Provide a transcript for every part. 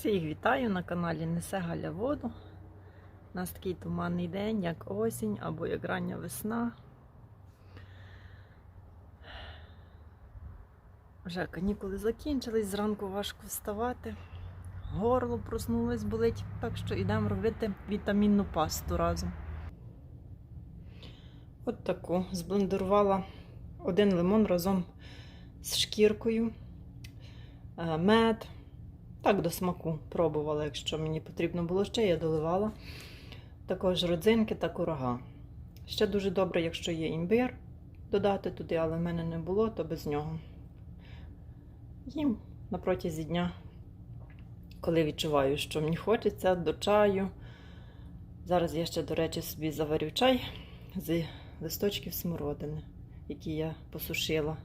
Всіх вітаю на каналі Несе Галя Воду. У нас такий туманний день, як осінь або як рання весна. Вже канікули закінчились, зранку важко вставати. Горло проснулось, болить, так що йдемо робити вітамінну пасту разом. От таку зблендерувала один лимон разом з шкіркою, е, мед. Так, до смаку пробувала, якщо мені потрібно було ще, я доливала. Також родзинки та курага. Ще дуже добре, якщо є імбир, додати туди, але в мене не було, то без нього. Їм на протязі дня, коли відчуваю, що мені хочеться, до чаю. Зараз я ще, до речі, собі заварю чай з листочків смородини, які я посушила.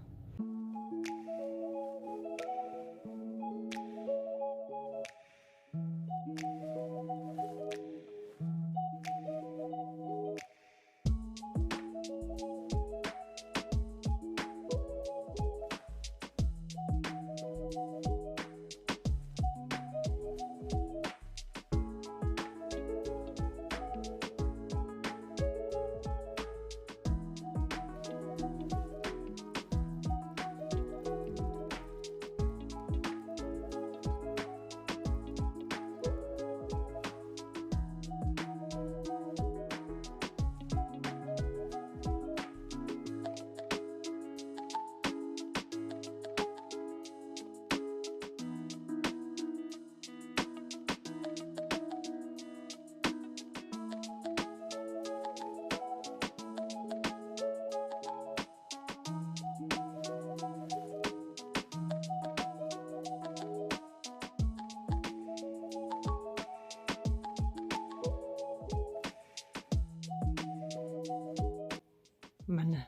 У мене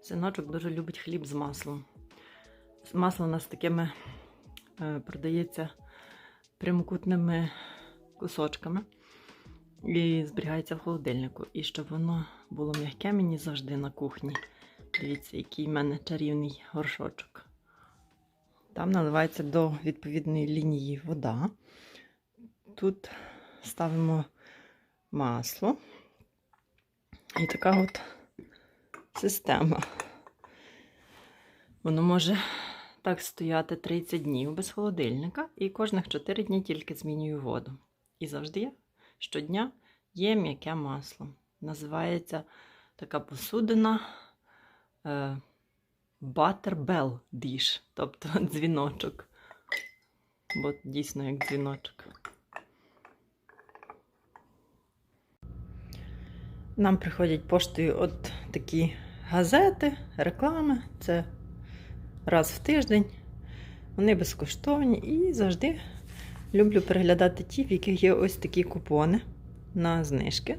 синочок дуже любить хліб з маслом. Масло у нас такими е, продається прямокутними кусочками і зберігається в холодильнику. І щоб воно було м'яке мені завжди на кухні. Дивіться, який в мене чарівний горшочок. Там наливається до відповідної лінії вода. Тут ставимо масло. І така от система. Воно може так стояти 30 днів без холодильника, і кожних 4 дні тільки змінюю воду. І завжди щодня є м'яке масло. Називається така посудина е, Butterbell Dish, тобто дзвіночок. Бо дійсно як дзвіночок. Нам приходять поштою от такі газети, реклами. Це раз в тиждень. Вони безкоштовні і завжди люблю переглядати ті, в яких є ось такі купони на знижки.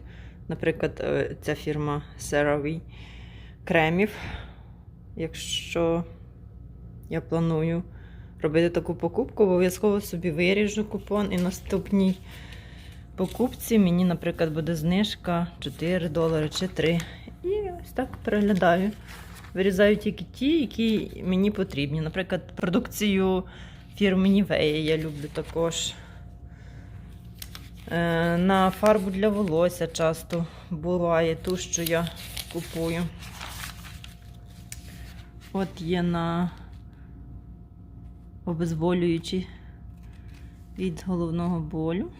Наприклад, е, ця фірма CeraVe кремів. Якщо я планую робити таку покупку, обов'язково собі виріжу купон і наступній покупці мені, наприклад, буде знижка 4 долари чи 3. Ось так переглядаю. Вирізаю тільки ті, які мені потрібні. Наприклад, продукцію фірми Nivea я люблю також. Е, На фарбу для волосся часто буває ту, що я купую. От є на обезболюючі від головного болю.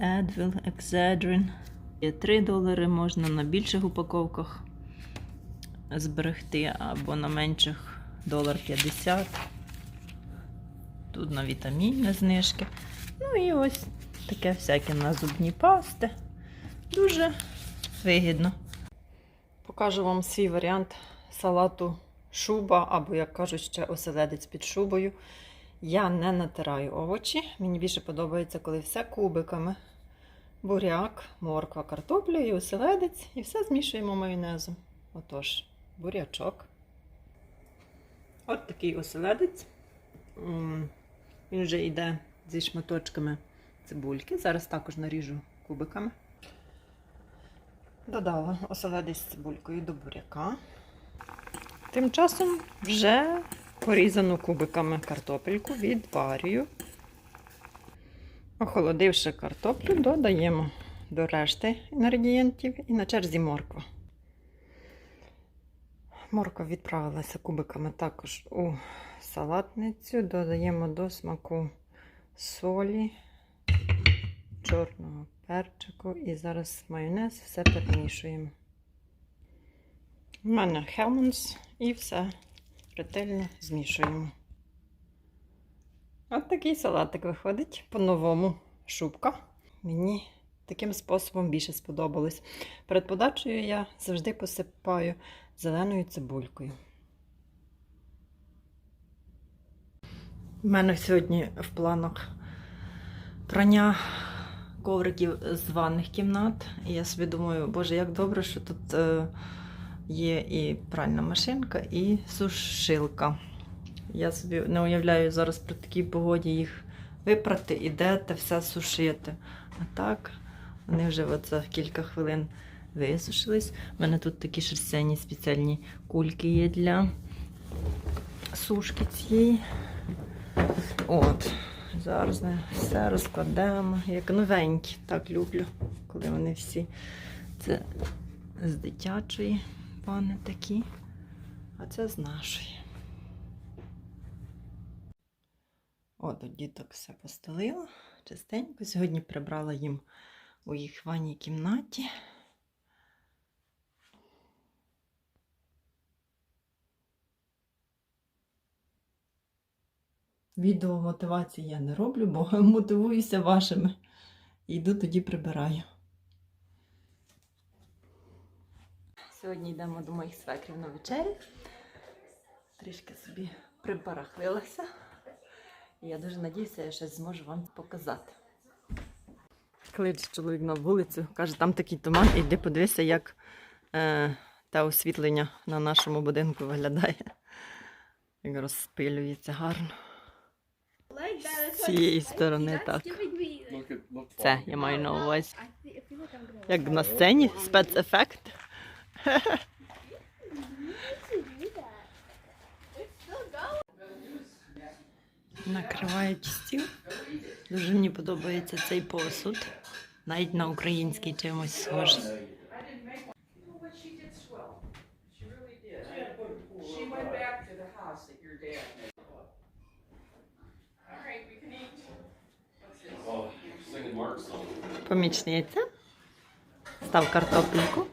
Advil, Excedrin. Є 3 долари, можна на більших упаковках зберегти, або на менших долар 50. Тут на вітамінні знижки. Ну і ось таке всяке на зубні пасти. Дуже вигідно. Покажу вам свій варіант салату шуба, або, як кажуть, ще оселедець під шубою. Я не натираю овочі. Мені більше подобається, коли все кубиками. Буряк, морква, картопля і оселедець. І все змішуємо майонезом. Отож, бурячок. От такий оселедець. Він вже йде зі шматочками цибульки. Зараз також наріжу кубиками. Додала оселедець з цибулькою до буряка. Тим часом вже Порізану кубиками картопельку відварюю. Охолодивши картоплю, додаємо до решти інгредієнтів і на черзі морква. Морква відправилася кубиками також у салатницю. Додаємо до смаку солі, чорного перчику і зараз майонез все перемішуємо. У мене хелманс і все ретельно змішуємо. От такий салатик виходить по-новому. Шубка. Мені таким способом більше сподобалось. Перед подачею я завжди посипаю зеленою цибулькою. У мене сьогодні в планах прання ковриків з ванних кімнат. І я собі думаю, боже, як добре, що тут е, є і пральна машинка, і сушилка. Я собі не уявляю зараз при такій погоді їх випрати і де те все сушити. А так, вони вже от за кілька хвилин висушились. У мене тут такі шерстяні спеціальні кульки є для сушки цієї. От, зараз ми все розкладемо, як новенькі. Так люблю, коли вони всі. Це з дитячої ванни такі, а це з нашої. От, у діток все постелила чистенько. Сьогодні прибрала їм у їх ванній кімнаті. Відео мотивації я не роблю, бо мотивуюся вашими. Йду тоді прибираю. Сьогодні йдемо до моїх свекрів на вечерю. Трішки собі прибарахлилася. Я дуже надіюся, я щось зможу вам показати. Клич чоловік на вулицю, каже, там такий туман, іди подивися, як е, те освітлення на нашому будинку виглядає. Як розпилюється гарно. З цієї сторони так. Це я маю на увазі. Як на сцені спецефект. Накривають стіл. Дуже мені подобається цей посуд. Навіть на український чимось схожий. Oh. Помічниця. Став картопельку.